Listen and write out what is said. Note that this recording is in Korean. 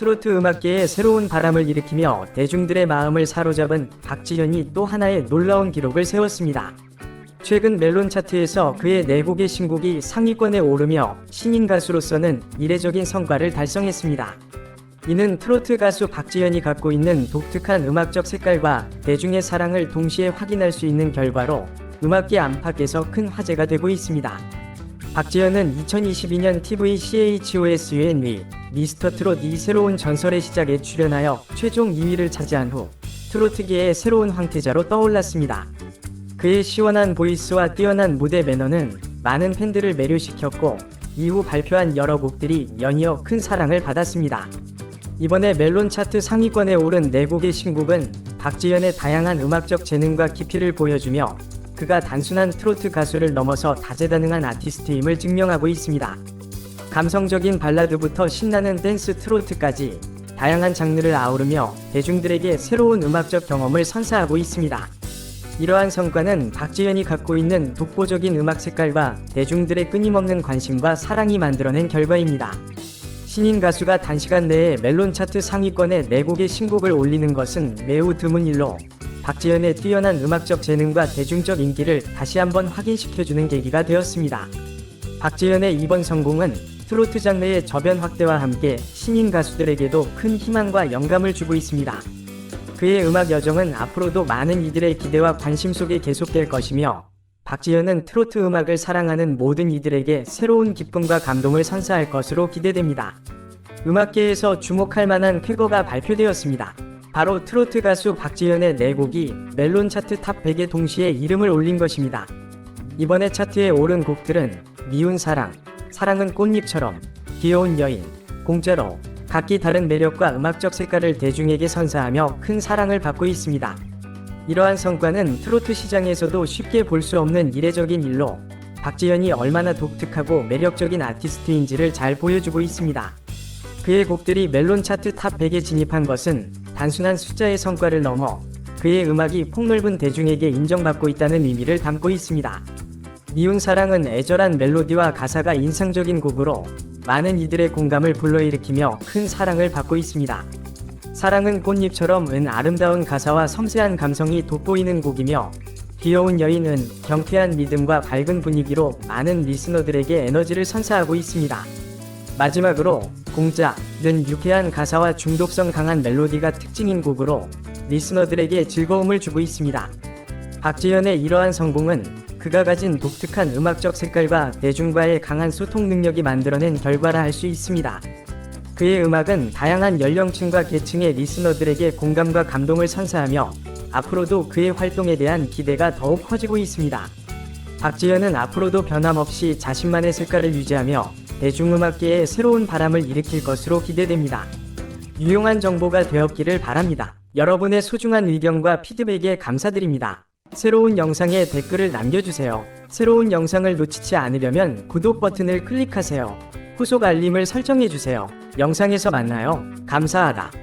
트로트 음악계에 새로운 바람을 일으키며 대중들의 마음을 사로잡은 박지현이 또 하나의 놀라운 기록을 세웠습니다. 최근 멜론 차트에서 그의 네 곡의 신곡이 상위권에 오르며 신인 가수로서는 이례적인 성과를 달성했습니다. 이는 트로트 가수 박지현이 갖고 있는 독특한 음악적 색깔과 대중의 사랑을 동시에 확인할 수 있는 결과로 음악계 안팎에서 큰 화제가 되고 있습니다. 박지현은 2022년 TV CHOSUNV 미스터 트롯 이 새로운 전설의 시작에 출연하여 최종 2위를 차지한 후 트로트계의 새로운 황태자로 떠올랐습니다. 그의 시원한 보이스와 뛰어난 무대 매너는 많은 팬들을 매료시켰고 이후 발표한 여러 곡들이 연이어 큰 사랑을 받았습니다. 이번에 멜론 차트 상위권에 오른 4곡의 신곡은 박지현의 다양한 음악적 재능과 깊이를 보여주며 그가 단순한 트로트 가수를 넘어서 다재다능한 아티스트임을 증명하고 있습니다. 감성적인 발라드부터 신나는 댄스 트로트까지 다양한 장르를 아우르며 대중들에게 새로운 음악적 경험을 선사하고 있습니다. 이러한 성과는 박지현이 갖고 있는 독보적인 음악 색깔과 대중들의 끊임없는 관심과 사랑이 만들어낸 결과입니다. 신인 가수가 단시간 내에 멜론 차트 상위권에 4곡의 신곡을 올리는 것은 매우 드문 일로 박지현의 뛰어난 음악적 재능과 대중적 인기를 다시 한번 확인시켜주는 계기가 되었습니다. 박지현의 이번 성공은 트로트 장르의 저변 확대와 함께 신인 가수들에게도 큰 희망과 영감을 주고 있습니다. 그의 음악 여정은 앞으로도 많은 이들의 기대와 관심 속에 계속될 것이며 박지현은 트로트 음악을 사랑하는 모든 이들에게 새로운 기쁨과 감동을 선사할 것으로 기대됩니다. 음악계에서 주목할 만한 쾌거가 발표되었습니다. 바로 트로트 가수 박지현의 4곡이 멜론 차트 탑 100에 동시에 이름을 올린 것입니다. 이번에 차트에 오른 곡들은 미운 사랑, 사랑은 꽃잎처럼, 귀여운 여인, 공짜로, 각기 다른 매력과 음악적 색깔을 대중에게 선사하며 큰 사랑을 받고 있습니다. 이러한 성과는 트로트 시장에서도 쉽게 볼 수 없는 이례적인 일로 박지현이 얼마나 독특하고 매력적인 아티스트인지를 잘 보여주고 있습니다. 그의 곡들이 멜론 차트 탑 100에 진입한 것은 단순한 숫자의 성과를 넘어 그의 음악이 폭넓은 대중에게 인정받고 있다는 의미를 담고 있습니다. 미운 사랑은 애절한 멜로디와 가사가 인상적인 곡으로 많은 이들의 공감을 불러일으키며 큰 사랑을 받고 있습니다. 사랑은 꽃잎처럼 은 아름다운 가사와 섬세한 감성이 돋보이는 곡이며 귀여운 여인은 경쾌한 리듬과 밝은 분위기로 많은 리스너들에게 에너지를 선사하고 있습니다. 마지막으로 공짜는 유쾌한 가사와 중독성 강한 멜로디가 특징인 곡으로 리스너들에게 즐거움을 주고 있습니다. 박지현의 이러한 성공은 그가 가진 독특한 음악적 색깔과 대중과의 강한 소통 능력이 만들어낸 결과라 할 수 있습니다. 그의 음악은 다양한 연령층과 계층의 리스너들에게 공감과 감동을 선사하며 앞으로도 그의 활동에 대한 기대가 더욱 커지고 있습니다. 박지현은 앞으로도 변함없이 자신만의 색깔을 유지하며 대중음악계에 새로운 바람을 일으킬 것으로 기대됩니다. 유용한 정보가 되었기를 바랍니다. 여러분의 소중한 의견과 피드백에 감사드립니다. 새로운 영상에 댓글을 남겨주세요. 새로운 영상을 놓치지 않으려면 구독 버튼을 클릭하세요. 후속 알림을 설정해주세요. 영상에서 만나요. 감사하다.